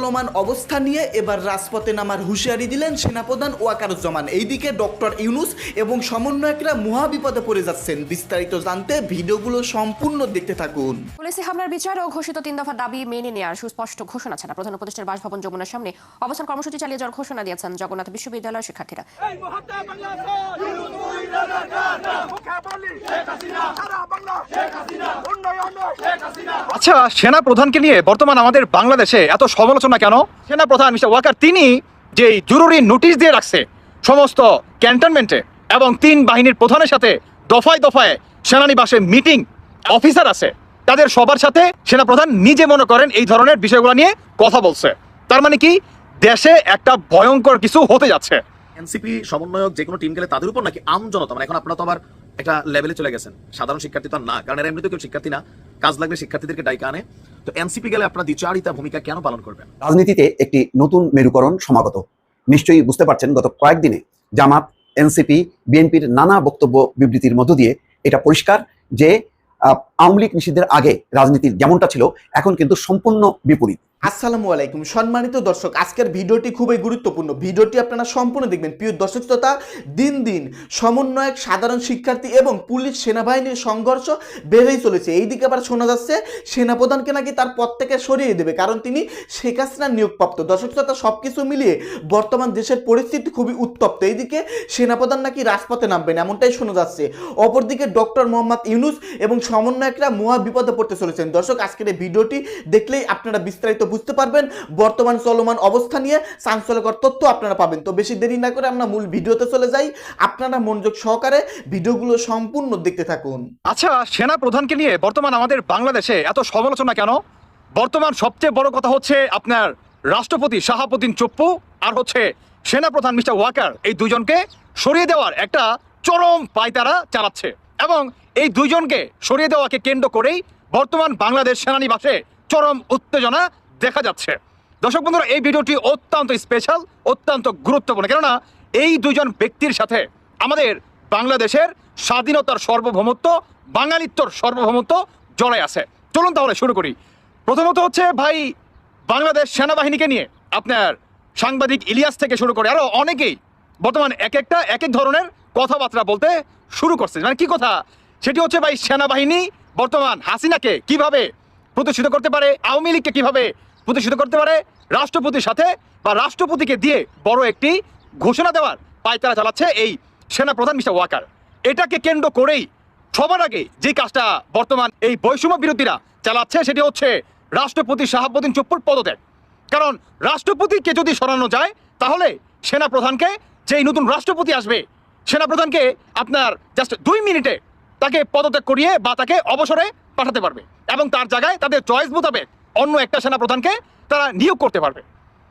চলমান অবস্থা নিয়ে এবার রাজপথে নামার হুঁশিয়ারি দিলেন সেনাপ্রধান ওয়াকারুজ্জামান। এইদিকে ডক্টর ইউনুস এবং সমন্বয়করা মহা বিপদে পড়ে যাচ্ছেন। বিস্তারিত জানতে ভিডিওগুলো সম্পূর্ণ দেখতে থাকুন। পুলিশি হামলার বিচার ও ঘোষিত তিন দফা দাবি মেনে নেওয়ার সুস্পষ্ট ঘোষণা ছাড়া প্রধান উপদেষ্টার বাসভবন যমুনার সামনে অবস্থান কর্মসূচি চালিয়ে যাওয়ার ঘোষণা দিয়েছেন জগন্নাথ বিশ্ববিদ্যালয়ের শিক্ষার্থীরা এই মুহূর্তে বাংলাদেশ মুখে বলি সারা বাংলা উন্নয়নে আচ্ছা সেনা প্রধানকে নিয়ে বর্তমান আমাদের বাংলাদেশে এত সমালোচনা কেন? সেনা প্রধান মিস্টার ওয়াকার, তিনি যে জরুরি নোটিশ দিয়ে রাখছে সমস্ত ক্যান্টনমেন্টে এবং তিন বাহিনীর প্রধানের সাথে দফায় দফায় সেনানিবাসে মিটিং, অফিসার আছে, তাদের সবার সাথে সেনা প্রধান নিজে মনে করেন এই ধরনের বিষয়গুলো নিয়ে কথা বলছে। তার মানে কি, দেশে একটা ভয়ঙ্কর কিছু হতে যাচ্ছে। এনসিপি সমন্বয়ক যে কোনো টিম গেলে তাদের উপর নাকি আম জনতা? মানে এখন আপনারা তো আবার একটা লেভেলে চলে গেছেন। সাধারণ শিক্ষার্থী তো না, কারণ এরা এমনি তো কেউ শিক্ষার্থী না। কাজ লাগলে শিক্ষার্থীদেরকে ডাইকা আনে। তো এনসিপি গেলে আপনার দ্বিচারিতা ভূমিকা কেন পালন করবেন? রাজনীতিতে একটি নতুন মেরুকরণ সমাগত। নিশ্চয়ই বুঝতে পারছেন, গত কয়েকদিনে জামাত, এনসিপি, বিএনপির নানা বক্তব্য বিবৃতির মধ্য দিয়ে এটা পরিষ্কার যে আওয়ামী লীগ নিষিদ্ধের আগে রাজনীতির যেমনটা ছিল, এখন কিন্তু সম্পূর্ণ বিপরীত। আসসালামু আলাইকুম। সম্মানিত দর্শক, আজকের ভিডিওটি খুবই গুরুত্বপূর্ণ। ভিডিওটি আপনারা সম্পূর্ণ দেখবেন। প্রিয় দর্শক শ্রোতা, দিন দিন সমন্বয়ক, সাধারণ শিক্ষার্থী এবং পুলিশ সেনাবাহিনীর সংঘর্ষ বেড়েই চলেছে। এইদিকে আবার শোনা যাচ্ছে, সেনাপ্রধানকে নাকি তার পদ থেকে সরিয়ে দেবে, কারণ তিনি শেখ হাসিনার নিয়োগপ্রাপ্ত। দর্শক শ্রোতা সব কিছু মিলিয়ে বর্তমান দেশের পরিস্থিতি খুবই উত্তপ্ত। এইদিকে সেনাপ্রধান নাকি রাজপথে নামবেন, এমনটাই শোনা যাচ্ছে। অপরদিকে ডক্টর মোহাম্মদ ইউনুস এবং সমন্বয়করা মহা বিপদে পড়তে চলেছেন। দর্শক, আজকের এই ভিডিওটি দেখলেই আপনারা বিস্তারিত বুঝতে পারবেন বর্তমান চলমান অবস্থা নিয়ে, চাঞ্চল্যকর তথ্য আপনারা পাবেন। তো বেশি দেরি না করে আমরা মূল ভিডিওতে চলে যাই। আপনারা মনোযোগ সহকারে ভিডিওগুলো সম্পূর্ণ দেখতে থাকুন। আচ্ছা সেনা প্রধানকে নিয়ে বর্তমান আমাদের বাংলাদেশে এত সমালোচনা কেন? বর্তমান সবচেয়ে বড় কথা হচ্ছে আপনার রাষ্ট্রপতি শাহাবুদ্দিন চপ্পু আর হচ্ছে সেনা প্রধান মিস্টার ওয়াকার। এই দুজনকে সরিয়ে দেওয়ার একটা চরম পায়তারা চালাচ্ছে। এবং এই দুইজনকে সরিয়ে দেওয়াকে কেন্দ্র করেই বর্তমান বাংলাদেশ সেনানিবাসে চরম উত্তেজনা দেখা যাচ্ছে। দর্শক বন্ধুরা, এই ভিডিওটি অত্যন্ত স্পেশাল, অত্যন্ত গুরুত্বপূর্ণ। কেননা, এই দুজন ব্যক্তির সাথে আমাদের বাংলাদেশের স্বাধীনতার সর্বভৌমত্ব, বাঙালিত্বর সর্বভৌমত্ব জড়াই আছে। চলুন তাহলে শুরু করি। প্রথমত হচ্ছে ভাই, বাংলাদেশ সেনাবাহিনীকে নিয়ে আপনার সাংবাদিক ইলিয়াস থেকে শুরু করে আরও অনেকেই বর্তমান এক একটা, এক এক ধরনের কথাবার্তা বলতে শুরু করছে। মানে কি কথা? সেটি হচ্ছে ভাই সেনাবাহিনী। বর্তমান হাসিনাকে কীভাবে প্রতিষ্ঠিত করতে পারে, আওয়ামী লীগকে কীভাবে প্রতিষ্ঠিত করতে পারে, রাষ্ট্রপতির সাথে বা রাষ্ট্রপতিকে দিয়ে বড় একটি ঘোষণা দেওয়ার পায়তারা চালাচ্ছে এই সেনা প্রধান মিস্টার ওয়াকার। এটাকে কেন্দ্র করেই সবার আগে যে কাজটা বর্তমান এই বৈষম্য বিরোধীরা চালাচ্ছে সেটি হচ্ছে রাষ্ট্রপতি শাহাবুদ্দিন চুপ্পুর পদত্যাগ। কারণ রাষ্ট্রপতিকে যদি সরানো যায়, তাহলে সেনা প্রধানকে যেই নতুন রাষ্ট্রপতি আসবে সেনা প্রধানকে আপনার জাস্ট দুই মিনিটে তাকে পদত্যাগ করিয়ে বা তাকে অবসরে পাঠাতে পারবে এবং তার জায়গায় তাদের চয়েস মোতাবেক অন্য একটা সেনা প্রধানকে তারা নিয়োগ করতে পারবে।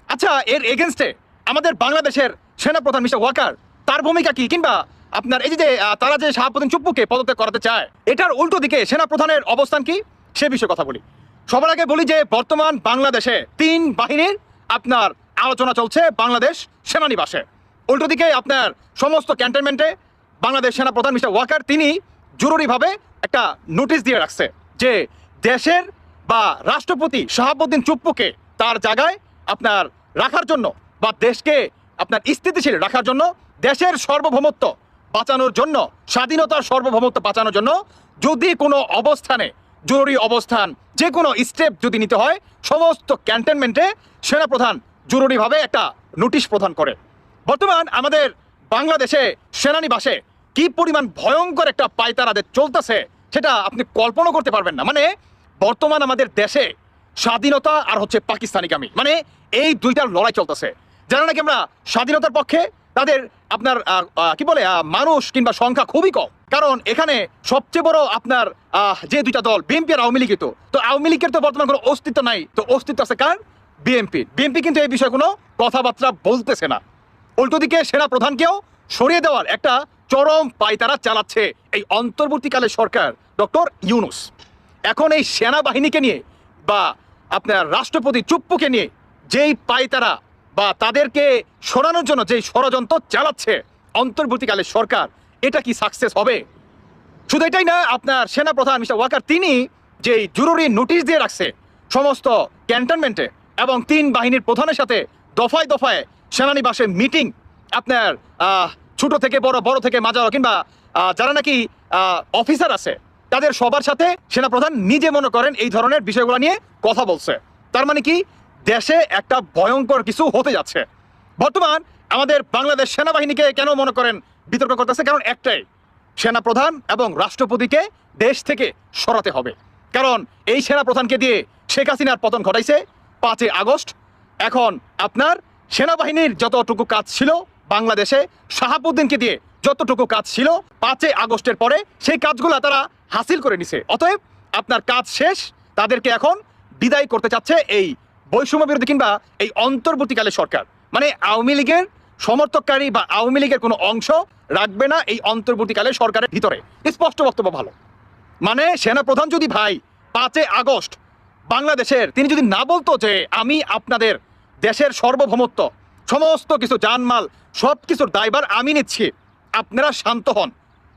আচ্ছা এর এগেনস্টে আমাদের বাংলাদেশের সেনাপ্রধান মিস্টার ওয়াকার, তার ভূমিকা কি? কিংবা আপনার এই যে তারা যে শাহাবুদ্দিন চুপ্পুকে পদত্যাগ করাতে চায়, এটার উল্টো দিকে সেনাপ্রধানের অবস্থান কি? সে বিষয়ে কথা বলি। সবার আগে বলি যে, বর্তমান বাংলাদেশে তিন বাহিনীর আপনার আলোচনা চলছে বাংলাদেশ সেনানিবাসে। উল্টো দিকে আপনার সমস্ত ক্যান্টনমেন্টে বাংলাদেশ সেনাপ্রধান মিস্টার ওয়াকার, তিনি জরুরিভাবে একটা নোটিশ দিয়ে রাখছে যে দেশের বা রাষ্ট্রপতি শাহাবুদ্দিন চুপ্পুকে তার জায়গায় আপনার রাখার জন্য বা দেশকে আপনার স্থিতিশীল রাখার জন্য, দেশের সার্বভৌমত্ব বাঁচানোর জন্য, স্বাধীনতার সার্বভৌমত্ব বাঁচানোর জন্য যদি কোনো অবস্থানে, জরুরি অবস্থান, যে কোনো স্টেপ যদি নিতে হয়, সমস্ত ক্যান্টনমেন্টে সেনাপ্রধান জরুরিভাবে একটা নোটিশ প্রদান করে। বর্তমান আমাদের বাংলাদেশে সেনানিবাসে কি পরিমাণ ভয়ঙ্কর একটা পায়তারাদের চলতেছে সেটা আপনি কল্পনা করতে পারবেন না। মানে বর্তমান আমাদের দেশে স্বাধীনতা আর হচ্ছে পাকিস্তানিগামী। মানে এই দুইটার লড়াই চলতেছে। যারা নাকি আমরা স্বাধীনতার পক্ষে, তাদের আপনার কি বলে মানুষ কিংবা সংখ্যা খুবই কম। কারণ এখানে সবচেয়ে বড় আপনার যে দুইটা দল, বিএনপি আর আওয়ামী লীগই তো। তো আওয়ামী লীগের তো বর্তমান কোনো অস্তিত্ব নাই। তো অস্তিত্ব আছে কার? বিএনপি। বিএনপি কিন্তু এই বিষয়ে কোনো কথাবার্তা বলতেছে না। উল্টো দিকে সেনা প্রধানকেও সরিয়ে দেওয়ার একটা চরম পায়তারা চালাচ্ছে এই অন্তর্বর্তীকালে সরকার, ডক্টর ইউনুস। এখন এই সেনাবাহিনীকে নিয়ে বা আপনার রাষ্ট্রপতি চুপ্পুকে নিয়ে যেই পায়তারা বা তাদেরকে সরানোর জন্য যেই ষড়যন্ত্র চালাচ্ছে অন্তর্বর্তীকালে সরকার, এটা কি সাকসেস হবে? শুধু এটাই না, আপনার সেনা প্রধান মিস্টার ওয়াকার, তিনি যেই জরুরি নোটিশ দিয়ে রাখছে সমস্ত ক্যান্টনমেন্টে এবং তিন বাহিনীর প্রধানের সাথে দফায় দফায় সেনানিবাসে মিটিং আপনার ছোট থেকে বড় বড় থেকে মাঝারো, কিংবা যারা নাকি অফিসার আছে, তাদের সবার সাথে সেনাপ্রধান নিজে মনে করেন এই ধরনের বিষয়গুলো নিয়ে কথা বলছে। তার মানে কি? দেশে একটা ভয়ঙ্কর কিছু হতে যাচ্ছে। বর্তমান আমাদের বাংলাদেশ সেনাবাহিনীকে কেন মনে করেন বিতর্ক করতেছে? কারণ একটাই, সেনাপ্রধান এবং রাষ্ট্রপতিকে দেশ থেকে সরাতে হবে। কারণ এই সেনাপ্রধানকে দিয়ে শেখ হাসিনার পতন ঘটাইছে পাঁচই আগস্ট। এখন আপনার সেনাবাহিনীর যতটুকু কাজ ছিল বাংলাদেশে শাহাবুদ্দিনকে দিয়ে যতটুকু কাজ ছিল, পাঁচই আগস্টের পরে সেই কাজগুলো তারা হাসিল করে নিছে। অতএব আপনার কাজ শেষ, তাদেরকে এখন বিদায় করতে চাচ্ছে এই বৈষম্য বিরোধী কিংবা এই অন্তর্বর্তীকালে সরকার। মানে আওয়ামী লীগের সমর্থককারী বা আওয়ামী লীগের কোনো অংশ রাখবে না এই অন্তর্বর্তীকালে সরকারের ভিতরে। স্পষ্ট বক্তব্য ভালো। মানে সেনাপ্রধান যদি ভাই পাঁচে আগস্ট বাংলাদেশের, তিনি যদি না বলতো যে আমি আপনাদের দেশের সার্বভৌমত্ব সমস্ত কিছু, জানমাল সব কিছুর দায়ভার আমি নিচ্ছি। আপনারা শান্ত হন।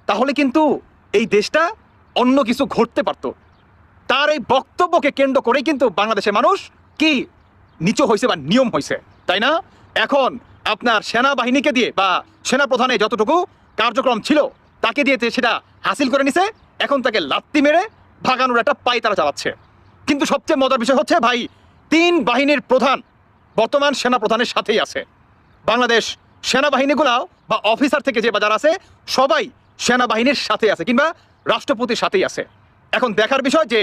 তাহলে কিন্তু এই দেশটা অন্য কিছু ঘটতে পারতো। তার এই বক্তব্যকে কেন্দ্র করেই কিন্তু বাংলাদেশের মানুষ কি নিচু হয়েছে বা নিয়ম হয়েছে, তাই না? এখন আপনার সেনাবাহিনীকে দিয়ে বা সেনাপ্রধানে যতটুকু কার্যক্রম ছিল, তাকে দিয়ে সেটা হাসিল করে নিছে। এখন তাকে লাত্তি মেরে ভাগানোর একটা পাই তারা চালাচ্ছে। কিন্তু সবচেয়ে মজার বিষয় হচ্ছে ভাই, তিন বাহিনীর প্রধান বর্তমান সেনাপ্রধানের সাথেই আছে। বাংলাদেশ সেনাবাহিনীগুলাও বা অফিসার থেকে যে বাজার আছে, সবাই সেনাবাহিনীর সাথে আছে কিংবা রাষ্ট্রপতির সাথেই আছে। এখন দেখার বিষয় যে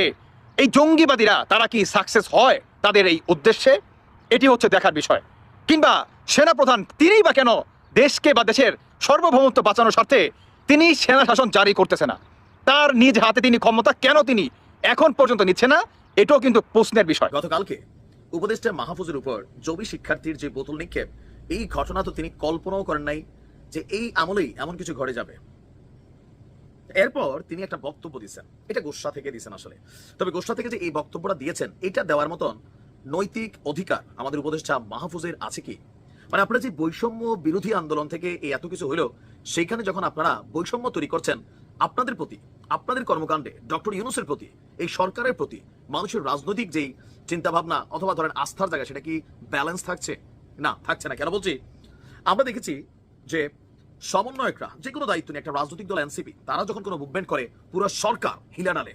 এই জঙ্গিবাদীরা, তারা কি সাকসেস হয় তাদের এই উদ্দেশ্যে? এটি হচ্ছে দেখার বিষয়। কিংবা সেনাপ্রধান, তিনিই বা কেন দেশকে বা দেশের সর্বভৌমত্ব বাঁচানোর স্বার্থে তিনি সেনা শাসন জারি করতেছে না? তার নিজ হাতে তিনি ক্ষমতা কেন তিনি এখন পর্যন্ত নিচ্ছে না? এটাও কিন্তু প্রশ্নের বিষয়। গতকালকে উপদেষ্টা মাহফুজের উপর জবি শিক্ষার্থীর যে বোতল নিক্ষেপ, এই ঘটনা তো তিনি কল্পনাও করেন নাই যে এই আমলেই এমন কিছু ঘটে যাবে। এরপর তিনি একটা বক্তব্য দিয়েছেন। এটা গোসা থেকে দিয়েছেন আসলে। তবে গোসা থেকে যে এই বক্তব্যটা দিয়েছেন, এটা দেওয়ার মতন নৈতিক অধিকার আমাদের উপদেষ্টা মাহফুজের আছে কি? মানে আপনারা যে বৈষম্য বিরোধী আন্দোলন থেকে এই এত কিছু হইল, সেইখানে যখন আপনারা বৈষম্য তৈরি করছেন, আপনাদের প্রতি, আপনাদের কর্মকাণ্ডে, ডক্টর ইউনুসের প্রতি, এই সরকারের প্রতি, মানুষের রাজনৈতিক যেই চিন্তা ভাবনা অথবা ধরেন আস্থার জায়গা সেটা কি ব্যালেন্স থাকছে? না থাকছে না। কেন বলছি? আমরা দেখেছি যে সমন্বয়করা যে কোনো দায়িত্ব নিয়ে একটা রাজনৈতিক দল এনসিপি তারা যখন কোনো মুভমেন্ট করে, পুরো সরকার হিলা ডালে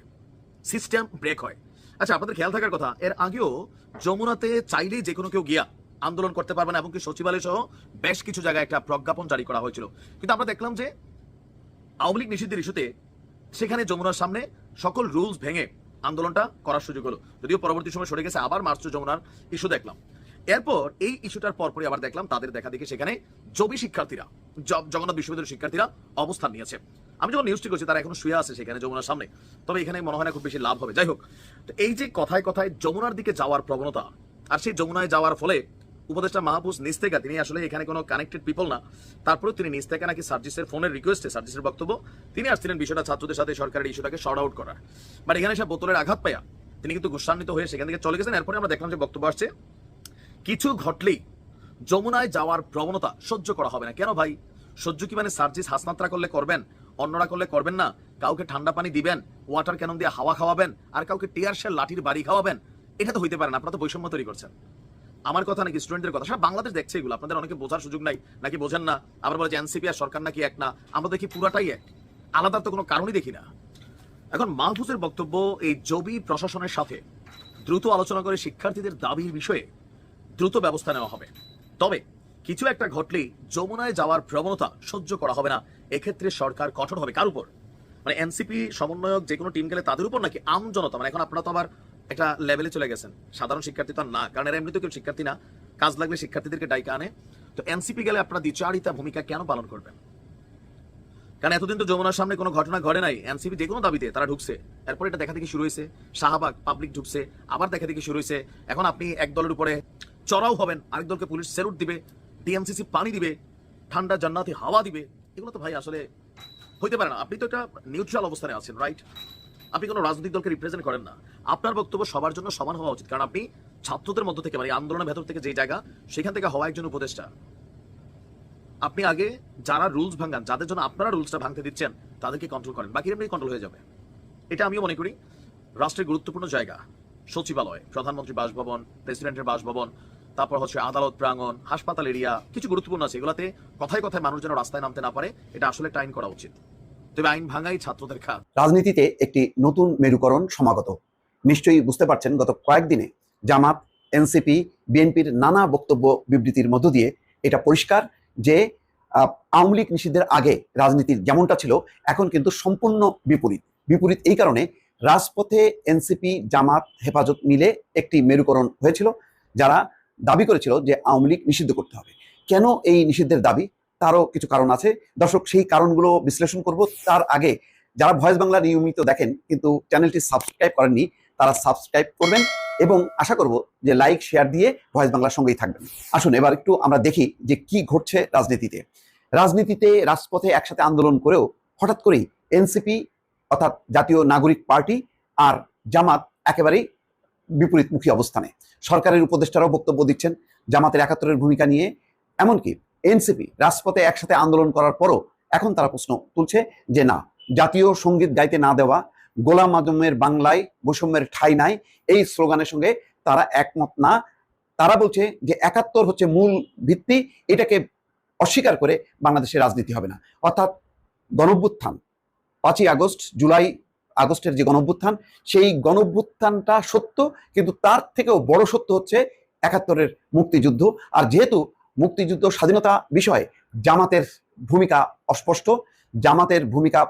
সিস্টেম ব্রেক হয়। আচ্ছা আপনাদের খেয়াল থাকার কথা, এর আগেও যমুনাতে চাইলেই যে কোনো কেউ গিয়া আন্দোলন করতে পারবে না, এমনকি সচিবালয় সহ বেশ কিছু জায়গায় একটা প্রজ্ঞাপন জারি করা হয়েছিল। কিন্তু আমরা দেখলাম যে আওয়ামী লীগ নিষিদ্ধের ইস্যুতে সেখানে যমুনার সামনে সকল রুলস ভেঙে আন্দোলনটা করার সুযোগ হলো। যদিও পরবর্তী সময় সরে গেছে, আবার মার্চ যমুনার ইস্যু দেখলাম। এরপর এই ইস্যুটার পরপরই আবার দেখলাম, তাদের দেখা দেখি সেখানে জবি শিক্ষার্থীরা জগন্নাথ বিশ্ববিদ্যালয়ের শিক্ষার্থীরা অবস্থান নিয়েছে। আমি যখন নিউজটি করছি, তারা এখন শুয়ে আছে সেখানে যমুনার সামনে। তবে এখানে মনে হয় না খুব বেশি লাভ হবে। যাই হোক এই যে কথায় কথায় যমুনার দিকে যাওয়ার প্রবণতা, আর সেই যমুনায় যাওয়ার ফলে উপদেষ্টা মাহবুজ নিজ থেকে, তিনি আসলে এখানে কোনো কানেক্টেড পিপল না তারপরে তিনি নিজ থেকে নাকি সার্জিসের ফোনের রিকোয়েস্টে সার্জিসের বক্তব্য, তিনি আসছিলেন বিষয়টা ছাত্রদের সাথে সরকারের ইস্যুটাকে শর্ট আউট করার। বাট এখানে সে বোতলের আঘাত পাইয়া তিনি কিন্তু গুসান্বিত হয়ে সেখান থেকে চলে গেছেন, এরপরে আমরা দেখলাম যে বক্তব্য আসছে, কিছু ঘটলেই যমুনায় যাওয়ার প্রবণতা সহ্য করা হবে না। কেন ভাই? সহ্য কি মানে সার্জিস হাসনাত্রা করলে করবেন, অন্যরা করলে করবেন না? কাউকে ঠান্ডা পানি দিবেন ওয়াটার ক্যানন দিয়ে হাওয়া খাওয়াবেন, আর কাউকে টিয়ার শেল লাঠির বাড়ি খাওয়াবেন? এটা তো হইতে পারে না, আপনারা তো বৈষম্য তৈরি করছেন। আমার কথা নাকি স্টুডেন্টদের কথা? সারা বাংলাদেশ দেখছে এগুলো। আপনাদের অনেকে বোঝার সুযোগ নাই, নাকি বোঝেন না? আবার বলে যে এনসিপি আর সরকার নাকি এক না। আমরা দেখি পুরাটাই এক। আলাদা তো কোনো কারণই দেখি না। এখন মাহফুজের বক্তব্য এই জবি প্রশাসনের সাথে। দ্রুত আলোচনা করে শিক্ষার্থীদের দাবির বিষয়ে দ্রুত ব্যবস্থা নেওয়া হবে। তবে কিছু একটা ঘটলেই যমুনায় যাওয়ার প্রবণতা সহ্য করা হবে না। এক্ষেত্রে সরকার কঠোর হবে। কার উপর? মানে এনসিপি সমন্বয়ক যে কোনো টিম গেলে তাদের উপর নাকি আম জনতা? মানে এখন আপনারা তো আবার একটা লেভেলে চলে গেছেন। সাধারণ শিক্ষার্থী তো না, কারণ এরা এমনিতে কেউ শিক্ষার্থী না। কাজ লাগলে শিক্ষার্থীদেরকে ডাইকা আনে। তো এনসিপি গেলে আপনারা দ্বিচারিতা ভূমিকা কেন পালন করবেন? কারণ এতদিন তো যমুনার সামনে কোনো ঘটনা ঘটে নাই। এনসিপি যে কোনো দাবিতে তারা ঢুকছে। এরপর এটা দেখা দেখি শুরু হয়েছে। শাহবাগ পাবলিক ঢুকছে, আবার দেখা দেখি শুরু হয়েছে। এখন আপনি এক দলের উপরে চড়াও হবেন, আরেক দলকে পুলিশ সেলুট দিবে, ডিএমসিসি পানি দিবে, ঠান্ডা জান্নাতি হাওয়া দিবে। এগুলো তো ভাই আসলে হইতে পারে না। আপনি তো একটা নিউট্রাল অবস্থানে আছেন রাইট আপনি কোনো রাজনৈতিক দলকে রিপ্রেজেন্ট করেন না। আপনার বক্তব্য সবার জন্য সমান হওয়া উচিত। কারণ আপনি ছাত্রদের মধ্য থেকে মানে আন্দোলনের ভেতর থেকে যে জায়গা, সেখান থেকে হওয়া একজন উপদেষ্টা। আপনি আগে যারা রুলস ভাঙান, যাদের জন্য আপনারা রুলসটা ভাঙতে দিচ্ছেন, তাদেরকে কন্ট্রোল করেন। বাকি এমনি কন্ট্রোল হয়ে যাবে। এটা আমিও মনে করি। রাষ্ট্রের গুরুত্বপূর্ণ জায়গা, সচিবালয়, প্রধানমন্ত্রী বাসভবন প্রেসিডেন্টের বাসভবন, তারপর হচ্ছে আদালত প্রাঙ্গন হাসপাতাল এরিয়া কিছু গুরুত্বপূর্ণ আছে। এগুলাতে কথায় কথায় মানুষ যেন রাস্তায় নামতে না পারে, এটা আসলে টাইম করা উচিত। তবে আইন ভাঙাই ছাত্রদের খাত। রাজনীতিতে একটি নতুন মেরুকরণ সমাগত। নিশ্চয়ই বুঝতে পারছেন, গত কয়েকদিনে জামাত, এনসিপি, বিএনপির নানা বক্তব্য বিবৃতির মধ্য দিয়ে এটা পরিষ্কার যে আওয়ামী লীগ নিষিদ্ধের আগে রাজনীতির যেমনটা ছিল, এখন কিন্তু সম্পূর্ণ বিপরীত। বিপরীত এই কারণে রাজপথে এনসিপি, জামাত, হেফাজত মিলে একটি মেরুকরণ হয়েছিল, যারা দাবি করেছিল যে আওয়ামী লীগ নিষিদ্ধ করতে হবে। কেন এই নিষিদ্ধের দাবি? তারও কিছু কারণ আছে। দর্শক, সেই কারণগুলো বিশ্লেষণ করব। তার আগে, যারা ভয়েস বাংলা নিয়মিত দেখেন, কিন্তু চ্যানেলটি সাবস্ক্রাইব করেননি, তারা সাবস্ক্রাইব করবেন এবং আশা করব যে লাইক, শেয়ার দিয়ে ভয়েস বাংলার সঙ্গেই থাকবেন। আসুন, এবার একটু আমরা দেখি যে কি ঘটছে রাজনীতিতে। রাজনীতিতে রাজপথে একসাথে আন্দোলন করেও হঠাৎ করেই এনসিপি, অর্থাৎ জাতীয় নাগরিক পার্টি আর জামাত একেবারেই বিপরীতমুখী অবস্থানে। সরকারের উপদেষ্টারাও বক্তব্য দিচ্ছেন জামাতের একাত্তরের ভূমিকা নিয়ে। এমনকি এনসিপি রাজপথে একসাথে আন্দোলন করার পরও এখন তারা প্রশ্ন তুলছে যে না, জাতীয় সংগীত গাইতে না দেওয়া, গোলাম আজমের বাংলায় বৈষম্যের ঠাই নাই, এই স্লোগানের সঙ্গে তারা একমত না। তারা বলছে যে একাত্তর হচ্ছে মূল ভিত্তি, এটাকে অস্বীকার করে বাংলাদেশের রাজনীতি হবে না। অর্থাৎ গণভ্যুত্থান, পাঁচই আগস্ট, জুলাই আগস্টের যে গণভ্যুত্থান, সেই গণভ্যুত্থানটা সত্য, কিন্তু তার থেকেও বড় সত্য হচ্ছে একাত্তরের মুক্তিযুদ্ধ। আর যেহেতু মুক্তিযুদ্ধ স্বাধীনতা বিষয়ে জামাতের ভূমিকা অস্পষ্ট। জামাতের ভূমিকা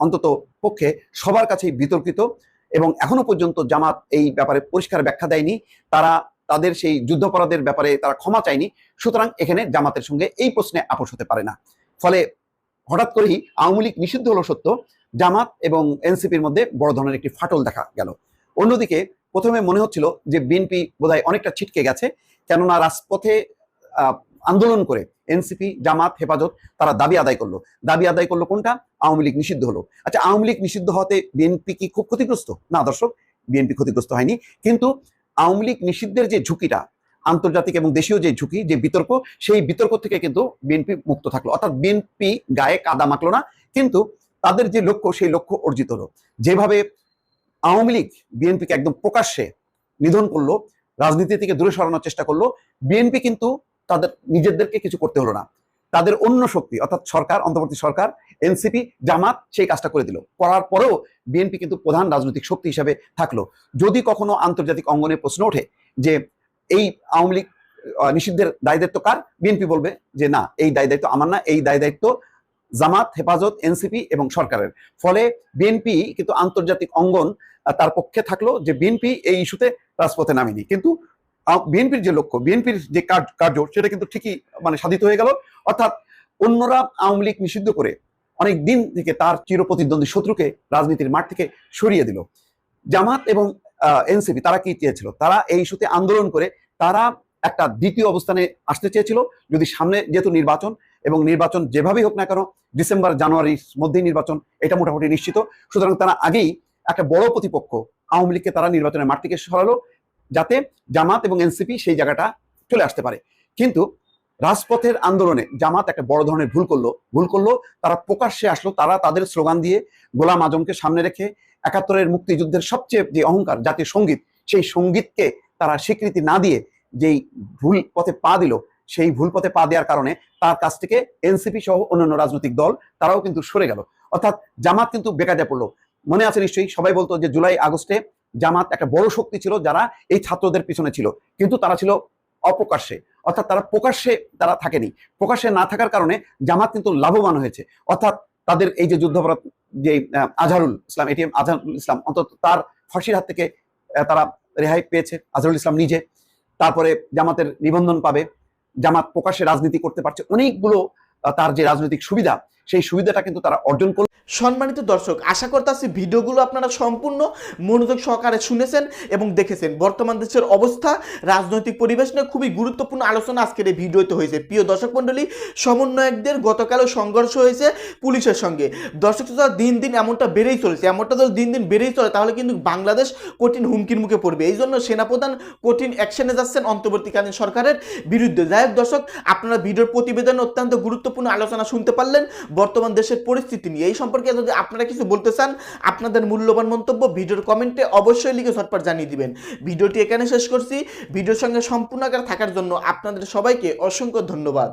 অন্তত পক্ষে সবার কাছেই বিতর্কিত এবং এখনও পর্যন্ত জামাত এই ব্যাপারে পরিষ্কার ব্যাখ্যা দেয়নি। তারা তাদের সেই যুদ্ধাপরাধের ব্যাপারে তারা ক্ষমা চায়নি। সুতরাং এখানে জামাতের সঙ্গে এই প্রশ্নে আপোষ হতে পারে না। ফলে হঠাৎ করেই আওয়ামী লীগ নিষিদ্ধ হলো সত্য। জামাত এবং এনসিপির মধ্যে বড় ধরনের একটি ফাটল দেখা গেল। অন্যদিকে প্রথমে মনে হচ্ছিল যে বিএনপি বোধহয় অনেকটা ছিটকে গেছে। কেননা রাজপথে আন্দোলন করে এনসিপি, জামাত, হেফাজত তারা দাবি আদায় করল। দাবি আদায় করল কোনটা? আওয়ামী লীগ নিষিদ্ধ হলো। আচ্ছা আওয়ামী লীগ নিষিদ্ধ হতে বিএনপি কি খুব ক্ষতিগ্রস্ত? না দর্শক বিএনপি ক্ষতিগ্রস্ত হয়নি। কিন্তু আওয়ামী লীগ নিষিদ্ধের যে ঝুঁকিটা, আন্তর্জাতিক এবং দেশীয় যে ঝুঁকি, যে বিতর্ক, সেই বিতর্ক থেকে কিন্তু বিএনপি মুক্ত থাকল। অর্থাৎ বিএনপি গায়ে কাদা মাখলো না, কিন্তু তাদের যে লক্ষ্য, সেই লক্ষ্য অর্জিত হলো। যেভাবে আওয়ামী লীগ বিএনপিকে একদম প্রকাশ্যে নিধন করল, রাজনীতি থেকে দূরে সরানোর চেষ্টা করল বিএনপি কিন্তু তাদের নিজেদেরকে কিছু করতে হলো না। তাদের অন্য শক্তি, অর্থাৎ সরকার, অন্তর্বর্তী সরকার, এনসিপি, জামাত, সেই কাজটা করে দিল। করার পরেও বিএনপি কিন্তু প্রধান রাজনৈতিক শক্তি হিসেবে থাকল। যদি কখনো আন্তর্জাতিক অঙ্গনে প্রশ্ন ওঠে যে এই আওয়ামী লীগ নিষিদ্ধের দায় দায়িত্ব কার? বিএনপি বলবে যে না, এই দায় দায়িত্ব আমার না, এই দায় দায়িত্ব জামাত, হেফাজত, এনসিপি এবং সরকারের। ফলে বিএনপি কিন্তু আন্তর্জাতিক অঙ্গন তার পক্ষে থাকল যে বিএনপি এই ইস্যুতে রাজপথে নামেনি। কিন্তু বিএনপির যে লক্ষ্য, বিএনপির যে কার্য সেটা কিন্তু ঠিকই মানে সাধিত হয়ে গেল। অর্থাৎ অন্যরা আওয়ামী লীগ নিষিদ্ধ করে অনেক দিন থেকে তার চিরপ্রতিদ্বন্দ্বী শত্রুকে রাজনীতির মাঠ থেকে সরিয়ে দিল। জামাত এবং এনসিপি, তারা কি চেয়েছিল? তারা এই ইস্যুতে আন্দোলন করে তারা একটা দ্বিতীয় অবস্থানে আসতে চেয়েছিল। যদি সামনে যেহেতু নির্বাচন এবং নির্বাচন যেভাবেই হোক না কেন, ডিসেম্বর, জানুয়ারির মধ্যেই নির্বাচন, এটা মোটামুটি নিশ্চিত। সুতরাং তারা আগেই একটা বড় প্রতিপক্ষ আওয়ামী লীগকে তারা নির্বাচনের মাঠ থেকে সরালো যাতে জামাত এবং এনসিপি সেই জায়গাটা চলে আসতে পারে। কিন্তু রাজপথের আন্দোলনে জামাত একটা বড় ধরনের ভুল করল। ভুল করল, তারা প্রকাশ্যে আসলো, তারা তাদের স্লোগান দিয়ে গোলাম আজমকে সামনে রেখে একাত্তরের মুক্তিযুদ্ধের সবচেয়ে যে অহংকার, জাতীয় সংগীত, সেই সঙ্গীতকে তারা স্বীকৃতি না দিয়ে যেই ভুল পথে পা দিল, সেই ভুল পথে পা দেওয়ার কারণে তার কাছ থেকে এনসিপি সহ অন্যান্য রাজনৈতিক দল, তারাও কিন্তু সরে গেল। অর্থাৎ জামাত কিন্তু বেকাজে পড়ল। মনে আছে নিশ্চয়ই, সবাই বলতো যে জুলাই, আগস্টে জামাত একটা বড় শক্তি ছিল যারা এই ছাত্রদের পিছনে ছিল। কিন্তু তারা ছিল অপ্রকাশ্যে। অর্থাৎ তারা প্রকাশ্যে তারা থাকেনি। প্রকাশ্যে না থাকার কারণে জামাত কিন্তু লাভবান হয়েছে। অর্থাৎ তাদের এই যে যুদ্ধাপরাধ, যে আজহারুল ইসলাম, এটিএম আজহারুল ইসলাম, অন্তত তার ফাঁসির হাত থেকে তারা রেহাই পেয়েছে, আজহারুল ইসলাম নিজে। তারপরে জামাতের নিবন্ধন পাবে। জামাত প্রকাশ্যে রাজনীতি করতে পারছে। অনেকগুলো তার যে রাজনৈতিক সুবিধা সেই সুবিধাটা কিন্তু তারা অর্জন করল। সম্মানিত দর্শক, আশা করতেছি ভিডিওগুলো আপনারা সম্পূর্ণ মনোযোগ সহকারে শুনেছেন এবং দেখেছেন। বর্তমান দেশের অবস্থা, রাজনৈতিক পরিবেশ নিয়ে খুবই গুরুত্বপূর্ণ আলোচনা আজকের এই ভিডিওতে হয়েছে। প্রিয় দর্শক মণ্ডলী, সমন্বয়কদের গতকালও সংঘর্ষ হয়েছে পুলিশের সঙ্গে। দর্শক শ্রোতা, দিন দিন এমনটা বেড়েই চলেছে। এমনটা যদি দিন দিন বেড়েই চলে, তাহলে কিন্তু বাংলাদেশ কঠিন হুমকির মুখে পড়বে। এই জন্য সেনাপ্রধান কঠিন অ্যাকশনে যাচ্ছেন অন্তর্বর্তীকালীন সরকারের বিরুদ্ধে। যাই হোক দর্শক, আপনারা ভিডিওর প্রতিবেদন অত্যন্ত গুরুত্বপূর্ণ আলোচনা শুনতে পারলেন। বর্তমান দেশের পরিস্থিতি নিয়ে। এই সম্পর্কে যদি আপনারা কিছু বলতে চান, আপনাদের মূল্যবান মন্তব্য ভিডিওর কমেন্টে অবশ্যই লিখে ঝটপট জানিয়ে দিবেন। ভিডিওটি এখানে শেষ করছি। ভিডিওর সঙ্গে সম্পূর্ণ থাকার জন্য আপনাদের সবাইকে অসংখ্য ধন্যবাদ।